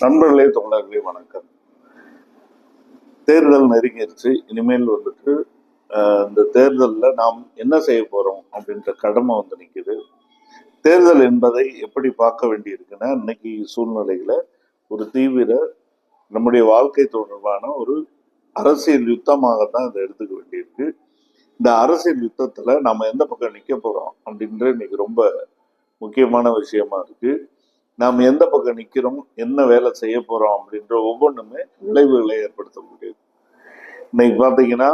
நண்பர்களே தமிழர்களே வணக்கம். தேர்தல் நெருங்கிருச்சு. இனிமேல் வந்துட்டு இந்த தேர்தலில் நாம் என்ன செய்ய போகிறோம் அப்படின்ற கடமை வந்து நிற்கிது தேர்தல் என்பதை எப்படி பார்க்க வேண்டியிருக்குன்னா இன்னைக்கு சூழ்நிலையில் ஒரு தீவிர நம்முடைய வாழ்க்கை தொடர்பான ஒரு அரசியல் யுத்தமாகத்தான் இதை எடுத்துக்க வேண்டியிருக்கு. இந்த அரசியல் யுத்தத்தில் நம்ம எந்த பக்கம் நிற்க போகிறோம் அப்படின்ற இன்னைக்கு ரொம்ப முக்கியமான விஷயமா இருக்குது நாம் எந்த பக்கம் நிற்கிறோம் என்ன வேலை செய்ய போகிறோம் அப்படின்ற ஒவ்வொன்றுமே விளைவுகளை ஏற்படுத்த முடியுது இன்னைக்கு பார்த்தீங்கன்னா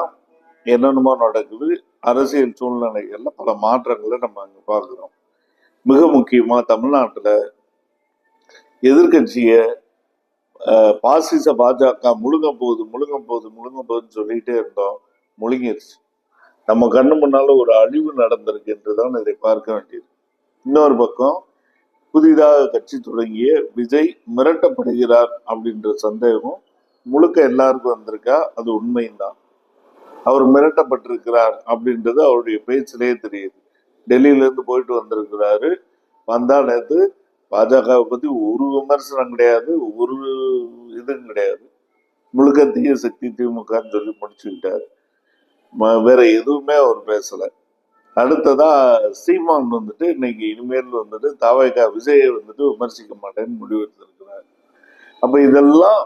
என்னென்னமோ நடக்குது அரசியல் சூழ்நிலைகளில் பல மாற்றங்களை நம்ம அங்கே பார்க்குறோம். மிக முக்கியமாக தமிழ்நாட்டில் எதிர்கட்சியை பாசிச பாஜக முழுங்க போகுது முழுங்க போகுது முழுங்க போகுதுன்னு சொல்லிகிட்டே இருந்தோம் முழுங்கிருச்சு. நம்ம கண்ணு முன்னால ஒரு அழிவு நடந்திருக்கு என்றுதான் இதை பார்க்க வேண்டியது. இன்னொரு பக்கம் புதிதாக கட்சி தொடங்கிய விஜய் மிரட்டப்படுகிறார் அப்படின்ற சந்தேகம் முழுக்க எல்லாருக்கும் வந்திருக்கா? அது உண்மைதான். அவர் மிரட்டப்பட்டிருக்கிறார் அப்படின்றது அவருடைய பேச்சிலேயே தெரியுது. டெல்லியிலேருந்து போயிட்டு வந்திருக்கிறாரு. வந்தா நேற்று பாஜகவை பற்றி ஒரு விமர்சனம் கிடையாது ஒரு இதுவும் கிடையாது. முழுக்க தீய சக்தி திமுகன்னு சொல்லி முடிச்சுக்கிட்டார். வேற எதுவுமே அவர் பேசலை. அடுத்ததா சீமான் வந்துட்டு இன்னைக்கு இனிமேல் வந்துட்டு தாவைக்கா விஜயை வந்துட்டு விமர்சிக்க மாட்டேன்னு முடிவு எடுத்திருக்கிறார் அப்ப இதெல்லாம்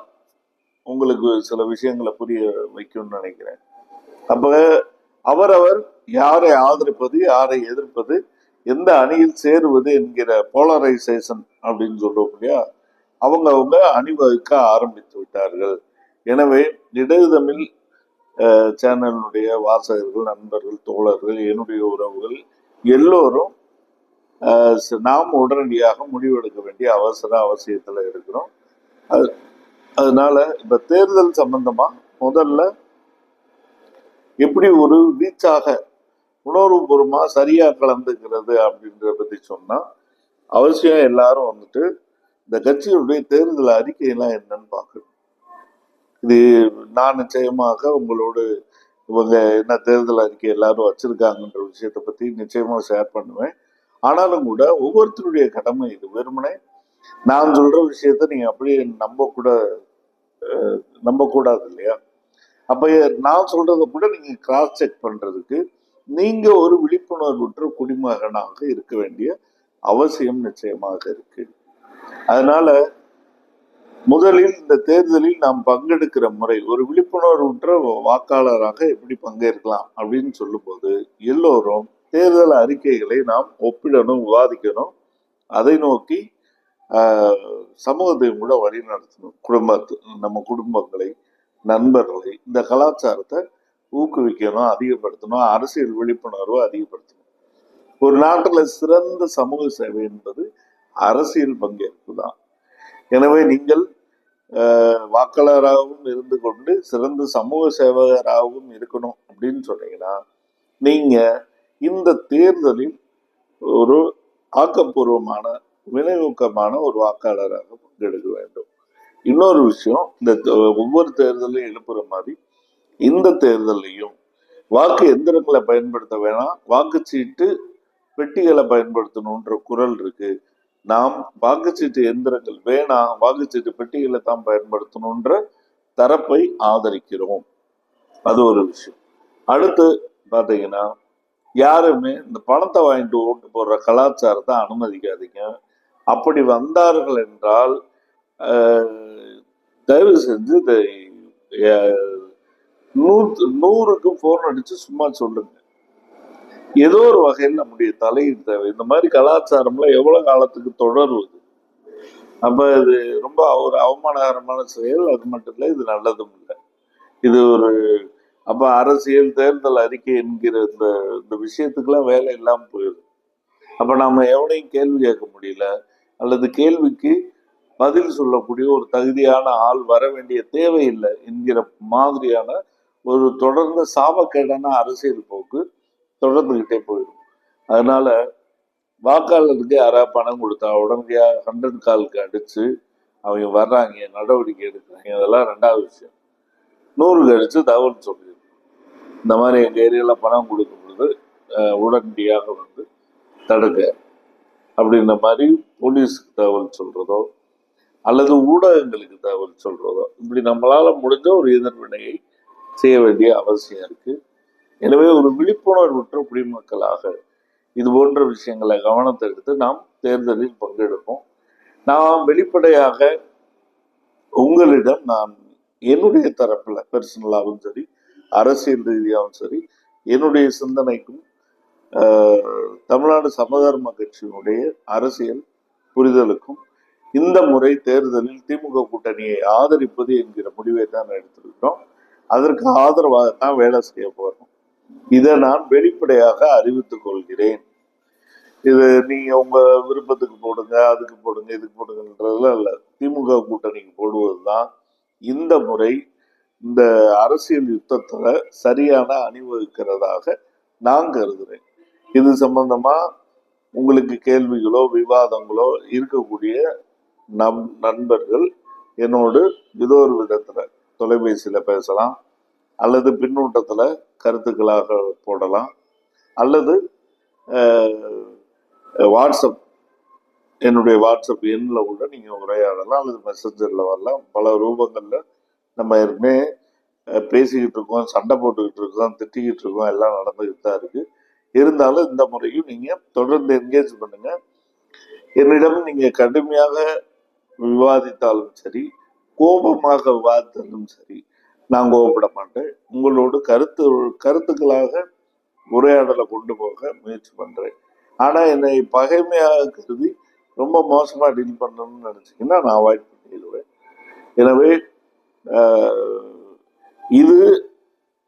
உங்களுக்கு சில விஷயங்களை புரிய வைக்கும்னு நினைக்கிறேன். அப்ப அவரவர் யாரை ஆதரிப்பது யாரை எதிர்ப்பது எந்த அணியில் சேருவது என்கிற போலரைசேஷன் அப்படின்னு சொல்றோம் இல்லையா? அவங்க அவங்க அணிவகுக்க ஆரம்பித்து விட்டார்கள். எனவே இடது தமிழ் சேனலினுடைய வாசகர்கள் நண்பர்கள் தோழர்கள் என்னுடைய உறவுகள் எல்லோரும் நாம் உடனடியாக முடிவெடுக்க வேண்டிய அவசர அவசியத்தில் இருக்கிறோம். அது அதனால இப்போ தேர்தல் சம்பந்தமாக முதல்ல எப்படி ஒரு வீச்சாக உணர்வுபூர்வமாக சரியாக கலந்துக்கிறது அப்படின்றத பற்றி சொன்னால் அவசியம் எல்லாரும் வந்துட்டு இந்த கட்சியினுடைய தேர்தல் அறிக்கையெல்லாம் என்னன்னு பார்க்கணும். இது நான் நிச்சயமாக உங்களோடு இவங்க என்ன தேர்தல் அறிக்கை எல்லாரும் வச்சிருக்காங்கன்ற விஷயத்தை பத்தி நிச்சயமா ஷேர் பண்ணுவேன். ஆனாலும் கூட ஒவ்வொருத்தருடைய கடமை இது. வெறுமனே நான் சொல்ற விஷயத்த நீங்க அப்படியே நம்ப கூட நம்ப கூடாது இல்லையா? அப்ப நான் சொல்றத கூட நீங்க கிராஸ் செக் பண்றதுக்கு நீங்க ஒரு விழிப்புணர்வுற்ற குடிமகனாக இருக்க வேண்டிய அவசியம் நிச்சயமாக இருக்கு. அதனால முதலில் இந்த தேர்தலில் நாம் பங்கெடுக்கிற முறை ஒரு விழிப்புணர்வுற்ற வாக்காளராக எப்படி பங்கேற்கலாம் அப்படின்னு சொல்லும்போது எல்லோரும் தேர்தல் அறிக்கைகளை நாம் ஒப்பிடணும் விவாதிக்கணும். அதை நோக்கி சமூகத்தை சமூகத்தையும் கூட வழி நடத்தணும். குடும்பத்து நம்ம குடும்பங்களை நண்பர்களை இந்த கலாச்சாரத்தை ஊக்குவிக்கணும் அதிகப்படுத்தணும் அரசியல் விழிப்புணர்வை அதிகப்படுத்தணும். ஒரு நாட்டில் சிறந்த சமூக சேவை என்பது அரசியல் பங்கேற்பு தான். எனவே நீங்கள் வாக்காளராகவும் இருந்து கொண்டு சிறந்த சமூக சேவகராகவும் இருக்கணும் அப்படின்னு சொன்னீங்கன்னா நீங்க இந்த தேர்தலில் ஒரு ஆக்கப்பூர்வமான வினையூக்கமான ஒரு வாக்காளராக பங்கெடுக்க வேண்டும். இன்னொரு விஷயம் இந்த ஒவ்வொரு தேர்தலையும் எழுப்புற மாதிரி இந்த தேர்தலையும் வாக்கு எந்திரங்களை பயன்படுத்த வேணாம் வாக்குச்சீட்டு பெட்டிகளை பயன்படுத்தணுன்ற குரல் இருக்கு. நாம் வாக்குச்சீட்டு எந்திரங்கள் வேணாம் வாக்குச்சீட்டு பெட்டிகளை தான் பயன்படுத்தணுன்ற தரப்பை ஆதரிக்கிறோம். அது ஒரு விஷயம். அடுத்து பார்த்தீங்கன்னா யாருமே இந்த பணத்தை வாங்கிட்டு ஓட்டு போடுற கலாச்சாரத்தை அனுமதிக்காதீங்க. அப்படி வந்தார்கள் என்றால் தயவு செஞ்சு நூறு நூறுக்கு போன் அடிச்சு சும்மா சொல்லுங்க. ஏதோ ஒரு வகையில் நம்முடைய தலையீடு தேவை. இந்த மாதிரி கலாச்சாரம்லாம் எவ்வளோ காலத்துக்கு தொடருவது நம்ம இது ரொம்ப ஒரு அவமானகரமான செயல் அது மட்டும் இல்லை இது நல்லதும் இல்லை. இது ஒரு அப்போ அரசியல் தேர்தல் அறிக்கை என்கிற இந்த இந்த விஷயத்துக்கெல்லாம் வேலை இல்லாமல் போயிடும் அப்போ நாம் எவனையும் கேள்வி கேட்க முடியல அல்லது கேள்விக்கு பதில் சொல்லக்கூடிய ஒரு தகுதியான ஆள் வர வேண்டிய தேவையில்லை என்கிற மாதிரியான ஒரு தொடர்ந்த சாபக்கேடான அரசியல் போக்கு தொடர்ந்துகிட்டே போயிடும். அதனால வாக்காளருக்கு யாராவது பணம் கொடுத்தா உடனடியாக ஹண்ட்ரட் காலுக்கு அடித்து அவங்க வர்றாங்க நடவடிக்கை எடுக்கிறாங்க. அதெல்லாம் ரெண்டாவது விஷயம். நூறுக்கு அடித்து தகவல் சொல்லிடுது. இந்த மாதிரி எங்கள் ஏரியாவில் பணம் கொடுக்கும் பொழுது உடனடியாக வந்து தடுக்க அப்படின்ற மாதிரி போலீஸுக்கு தகவல் சொல்கிறதோ அல்லது ஊடகங்களுக்கு தகவல் சொல்கிறதோ இப்படி நம்மளால் முடிஞ்ச ஒரு எதிர்வினையை செய்ய வேண்டிய அவசியம் இருக்குது எனவே ஒரு விழிப்புணர்வுற்ற குடிமக்களாக இது போன்ற விஷயங்களை கவனத்தை எடுத்து நாம் தேர்தலில் பங்கெடுப்போம். நான் வெளிப்படையாக உங்களிடம் நான் என்னுடைய தரப்பில் பர்சனலாகவும் சரி அரசியல் ரீதியாகவும் சரி என்னுடைய சிந்தனைக்கும் தமிழ்நாடு சமதர்ம கட்சியினுடைய அரசியல் புரிதலுக்கும் இந்த முறை தேர்தலில் திமுக கூட்டணியை ஆதரிப்பது என்கிற முடிவை தான் எடுத்திருக்கிறோம். அதற்கு ஆதரவாக தான் வேலை செய்ய போகிறோம் இதை நான் வெளிப்படையாக அறிவித்துக் கொள்கிறேன். இது நீங்க உங்க விருப்பத்துக்கு போடுங்க அதுக்கு போடுங்க இதுக்கு போடுங்கன்றதுல இல்ல. திமுக கூட்டணிக்கு போடுவதுதான் இந்த முறை இந்த அரசியல் யுத்தத்துல சரியான அணிவகுக்கிறதாக நான் கருதுறேன். இது சம்பந்தமா உங்களுக்கு கேள்விகளோ விவாதங்களோ இருக்கக்கூடிய நம் நண்பர்கள் என்னோடு ஏதோ ஒரு விதத்துல தொலைபேசியில பேசலாம் அல்லது பின்னூட்டத்துல கருத்துக்களாக போடலாம். அல்லது வாட்ஸ்அப் என்னுடைய வாட்ஸ்அப் எண்ணில் கூட நீங்கள் உரையாடலாம் அல்லது மெசஞ்சரில் வரலாம். பல ரூபங்களில் நம்ம ஏற்கனவே பேசிக்கிட்டு இருக்கோம் சண்டை போட்டுக்கிட்டு இருக்கோம் திட்டிக்கிட்டு இருக்கோம் எல்லாம் நடந்துக்கிட்டு தான் இருக்குது இருந்தாலும் இந்த முறையும் நீங்கள் தொடர்ந்து என்கேஜ் பண்ணுங்கள் என்னிடம் நீங்கள் கடுமையாக விவாதித்தாலும் சரி கோபமாக விவாதித்தாலும் சரி நான் கோபப்பட மாட்டேன். உங்களோடு கருத்து கருத்துக்களாக உரையாடலை கொண்டு போக முயற்சி பண்றேன். ஆனா என்னை பகைமையாக கருதி ரொம்ப மோசமா டீல் பண்ணணும்னு நினைச்சீங்கன்னா நான் அவாய்ட் பண்ணிடுவேன். எனவே ஆஹ், இது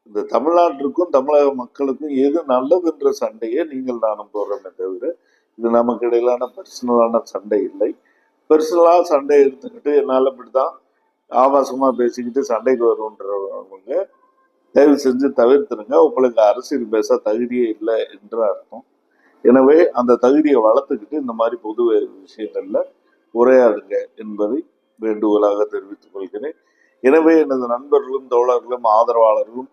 இந்த தமிழ்நாட்டிற்கும் தமிழக மக்களுக்கும் எது நல்லதுன்ற சண்டையை நீங்கள் நானும் போடுறோமே தவிர இது நமக்கு இடையிலான பர்சனலான சண்டை இல்லை. பர்சனலாக சண்டை எடுத்துக்கிட்டு என்னால் இப்படிதான் ஆபாசமாக பேசிக்கிட்டு சண்டைக்கு வருன்றவங்க தயவு செஞ்சு தவிர்த்துருங்க. உங்களுக்கு அரசியல் பேச தகுதியே இல்லை என்று அர்த்தம். எனவே அந்த தகுதியை வளர்த்துக்கிட்டு இந்த மாதிரி பொது விஷயங்கள்ல உரையாடுங்க என்பதை வேண்டுகோளாக தெரிவித்துக் கொள்கிறேன். எனவே எனது நண்பர்களும் தோழர்களும் ஆதரவாளர்களும்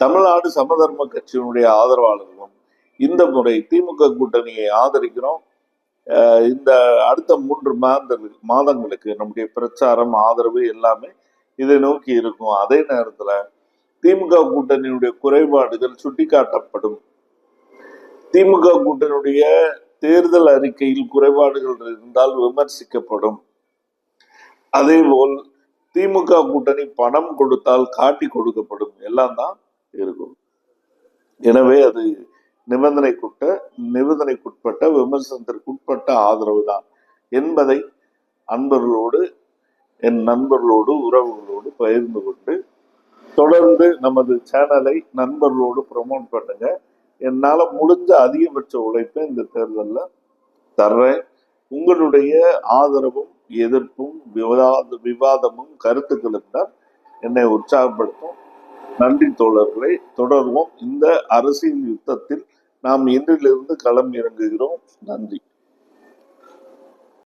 தமிழ்நாடு சமதர்ம கட்சியினுடைய ஆதரவாளர்களும் இந்த முறை திமுக கூட்டணியை ஆதரிக்கிறோம். இந்த அடுத்த மூன்று மாதங்களுக்கு மாதங்களுக்கு நம்முடைய பிரச்சாரம் ஆதரவு எல்லாமே இதை நோக்கி இருக்கும். அதே நேரத்தில் திமுக கூட்டணியுடைய குறைபாடுகள் சுட்டிக்காட்டப்படும். திமுக கூட்டணியுடைய தேர்தல் அறிக்கையில் குறைபாடுகள் இருந்தால் விமர்சிக்கப்படும். அதேபோல் திமுக கூட்டணி பணம் கொடுத்தால் காட்டி கொடுக்கப்படும். எல்லாம் தான் இருக்கும். எனவே அது நிபந்தனைக்குட்ட நிபந்தனைக்குட்பட்ட விமர்சனத்திற்குட்பட்ட ஆதரவு தான் என்பதை அன்பர்களோடு என் நண்பர்களோடு உறவுகளோடு பகிர்ந்து கொண்டு தொடர்ந்து நமது சேனலை நண்பர்களோடு ப்ரமோட் பண்ணுங்க. என்னால் முடிஞ்ச அதிகபட்ச உழைப்பை இந்த தேர்தலில் தர்றேன். உங்களுடைய ஆதரவும் எதிர்ப்பும் விவாத விவாதமும் கருத்துக்களும் தான் என்னை உற்சாகப்படுத்தும். நன்றி தோழர்களை தொடர்வோம். இந்த அரசியல் யுத்தத்தில் நாம் இன்றிலிருந்து களம் இறங்குகிறோம். நன்றி.